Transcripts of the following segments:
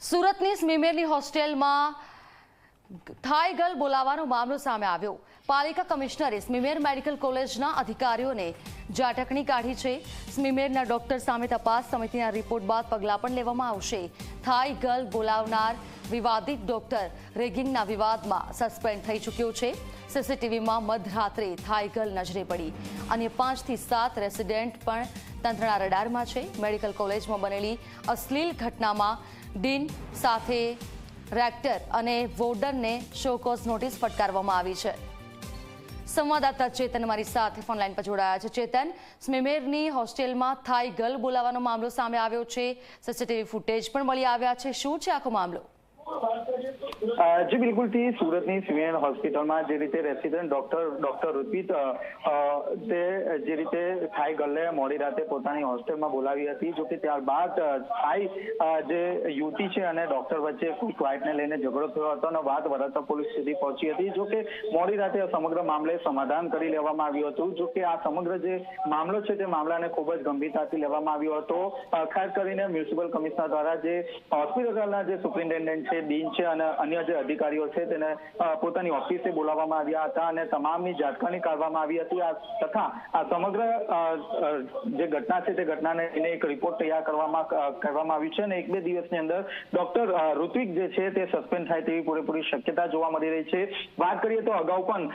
સુરતની સ્મીમેરની હોસ્ટેલમાં થાઈ ગર્લ બોલાવવાનો મામલો સામે આવ્યો. પાલિકા કમિશનરે સ્મીમેર મેડિકલ કોલેજના અધિકારીઓને ઝાટકણી કાઢી છે. સ્મીમેરના ડોક્ટર સામે તપાસ સમિતિના રિપોર્ટ બાદ પગલાં પણ લેવામાં આવશે. થાઈ ગર્લ બોલાવનાર વિવાદિત ડોક્ટર રેગિંગના વિવાદમાં સસ્પેન્ડ થઈ ચૂક્યો છે. સીસીટીવીમાં મધરાત્રે થાઈ ગર્લ નજરે પડી. અને પાંચથી સાત રેસિડેન્ટ પણ તંત્રના રડારમાં છે. મેડિકલ કોલેજમાં બનેલી અશ્લીલ ઘટનામાં ડીન સાથે રેક્ટર અને વોર્ડનને શોકોઝ નોટિસ ફટકારવામાં આવી છે. સંવાદદાતા ચેતન મારી સાથે ફોનલાઈન પર જોડાયા છે. ચેતન, સ્મિમેરની હોસ્ટેલમાં થાઈ ગર્લ બોલાવવાનો મામલો સામે આવ્યો છે. સીસીટીવી ફૂટેજ પણ મળી આવ્યા છે. શું છે આખો મામલો? અ, બિલકુલ. તે સુરતની સિવિલ હોસ્પિટલમાં જે રીતે રેસિડેન્ટ ડોક્ટર ડોક્ટર અ, તે જે રીતે થાઈ ગલ્લે મોડી રાતે પોતાની હોસ્ટેલમાં બોલાવી હતી જોકે ત્યારબાદ થાઈ જે યુવતી છે અને ડોક્ટર વચ્ચે કોઈ લઈને ઝઘડો થયો હતો અને વાત વરાછા પોલીસ સુધી પહોંચી હતી જો કે મોડી રાતે આ સમગ્ર મામલે સમાધાન કરી લેવામાં આવ્યું હતું. જો કે આ સમગ્ર જે મામલો છે તે મામલાને ખૂબ જ ગંભીરતાથી લેવામાં આવ્યો હતો. ખાસ કરીને મ્યુનિસિપલ કમિશનર દ્વારા જે હોસ્પિટલના જે સુપ્રિન્ટેન્ડન્ટ છે ડીન છે અને અન્ય જે અધિકારીઓ છે તેને પોતાની ઓફિસે બોલાવવામાં આવ્યા હતા અને તમામની જાતકાણી કાઢવામાં આવી હતી. તથા આ સમગ્ર જે ઘટના છે તે ઘટનાને લઈને એક રિપોર્ટ તૈયાર કરવામાં કરવામાં આવ્યું છે અને એક બે દિવસની અંદર ડોક્ટર ઋત્વિક જે છે તે સસ્પેન્ડ થાય તેવી પૂરેપૂરી શક્યતા જોવા મળી રહી છે. વાત કરીએ તો અગાઉ પણ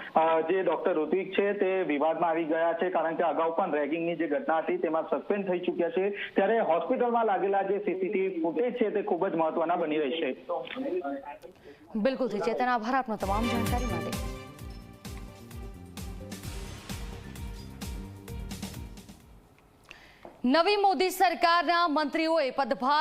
જે ડોક્ટર ઋત્વિક છે તે વિવાદમાં આવી ગયા છે કારણ કે અગાઉ પણ રેગિંગની જે ઘટના હતી તેમાં સસ્પેન્ડ થઈ ચૂક્યા છે. ત્યારે હોસ્પિટલમાં લાગેલા જે સીસીટીવી ફૂટેજ છે તે ખૂબ જ મહત્વના બની રહી છે બિલકુલથી ચેતન આભાર આપનો તમામ જાણકારી માટે. નવી મોદી સરકારના મંત્રીઓએ પદભાર